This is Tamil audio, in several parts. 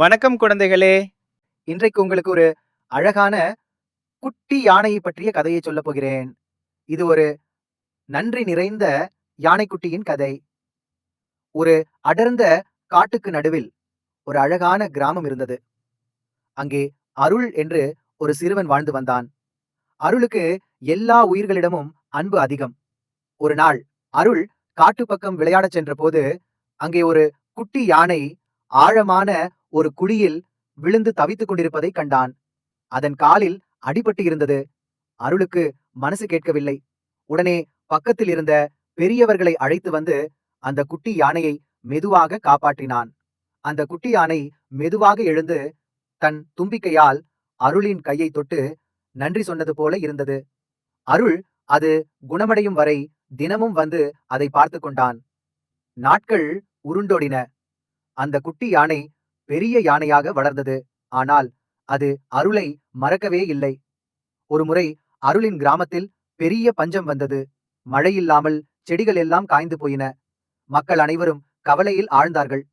வணக்கம் குழந்தைகளே. இன்றைக்கு உங்களுக்கு ஒரு அழகான குட்டி யானையை பற்றிய கதையை சொல்லப் போகிறேன். இது ஒரு நன்றி நிறைந்த யானைக்குட்டியின் கதை. ஒரு அடர்ந்த காட்டுக்கு நடுவில் ஒரு அழகான கிராமம் இருந்தது. அங்கே அருள் என்று ஒரு சிறுவன் வாழ்ந்து வந்தான். அருளுக்கு எல்லா உயிர்களிடமும் அன்பு அதிகம். ஒரு நாள் அருள் காட்டு பக்கம் விளையாடச் சென்றபோது அங்கே ஒரு குட்டி யானை ஆழமான ஒரு குழியில் விழுந்து தவித்துக் கொண்டிருப்பதை கண்டான். அதன் காலில் அடிபட்டு இருந்தது. அருளுக்கு மனசு கேட்கவில்லை. உடனே பக்கத்தில் இருந்த பெரியவர்களை அழைத்து வந்து அந்த குட்டி யானையை மெதுவாக காப்பாற்றினான். அந்த குட்டி யானை மெதுவாக எழுந்து தன் தும்பிக்கையால் அருளின் கையை தொட்டு நன்றி சொன்னது போல இருந்தது. அருள் அது குணமடையும் வரை தினமும் வந்து அதை பார்த்து கொண்டான். நாட்கள் உருண்டோடின. அந்த குட்டி யானை பெரிய யானையாக வளர்ந்தது. ஆனால் அது அருளை மறக்கவே இல்லை. ஒருமுறை அருளின் கிராமத்தில் பெரிய பஞ்சம் வந்தது. மழையில்லாமல் செடிகள் எல்லாம் காய்ந்து போயின. மக்கள் அனைவரும் கவலையில் ஆழ்ந்தார்கள்.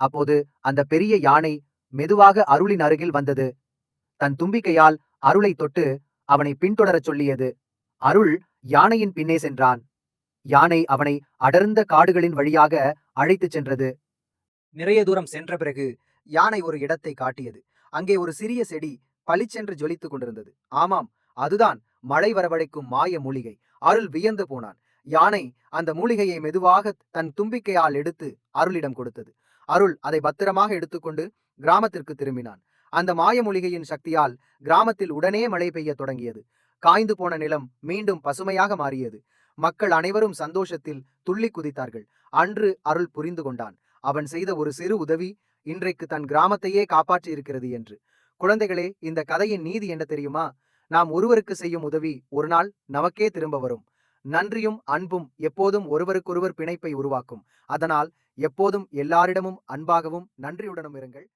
அப்போது அந்த பெரிய யானை மெதுவாக அருளின் அருகில் வந்தது. தன் தும்பிக்கையால் அருளை தொட்டு அவனை பின்தொடரச் சொல்லியது. அருள் யானையின் பின்னே சென்றான். யானை அவனை அடர்ந்த காடுகளின் வழியாக அழைத்துச் சென்றது. நிறைய தூரம் சென்ற பிறகு யானை ஒரு இடத்தை காட்டியது. அங்கே ஒரு சிறிய செடி பளிச்சென்று ஜொலித்துக் கொண்டிருந்தது. ஆமாம் அதுதான் மழை வரவழைக்கும் மாய மூலிகை. அருள் வியந்து போனான். யானை அந்த மூலிகையை மெதுவாக தன் தும்பிக்கையால் எடுத்து அருளிடம் கொடுத்தது. அருள் அதை பத்திரமாக எடுத்துக்கொண்டு கிராமத்திற்கு திரும்பினான். அந்த மாய மூலிகையின் சக்தியால் கிராமத்தில் உடனே மழை பெய்யத் தொடங்கியது. காய்ந்து போன நிலம் மீண்டும் பசுமையாக மாறியது. மக்கள் அனைவரும் சந்தோஷத்தில் துள்ளி குதித்தார்கள். அன்று அருள் புரிந்து கொண்டான். அவன் செய்த ஒரு சிறு உதவி இன்றைக்கு தன் கிராமத்தையே காப்பாற்றி இருக்கிறது என்று. குழந்தைகளே இந்த கதையின் நீதி என்ன தெரியுமா? நாம் ஒருவருக்கு செய்யும் உதவி ஒரு நாள் நமக்கே திரும்ப வரும். நன்றியும் அன்பும் எப்போதும் ஒருவருக்கொருவர் பிணைப்பை உருவாக்கும். அதனால் எப்போதும் எல்லாரிடமும் அன்பாகவும் நன்றியுடனும் இருங்கள்.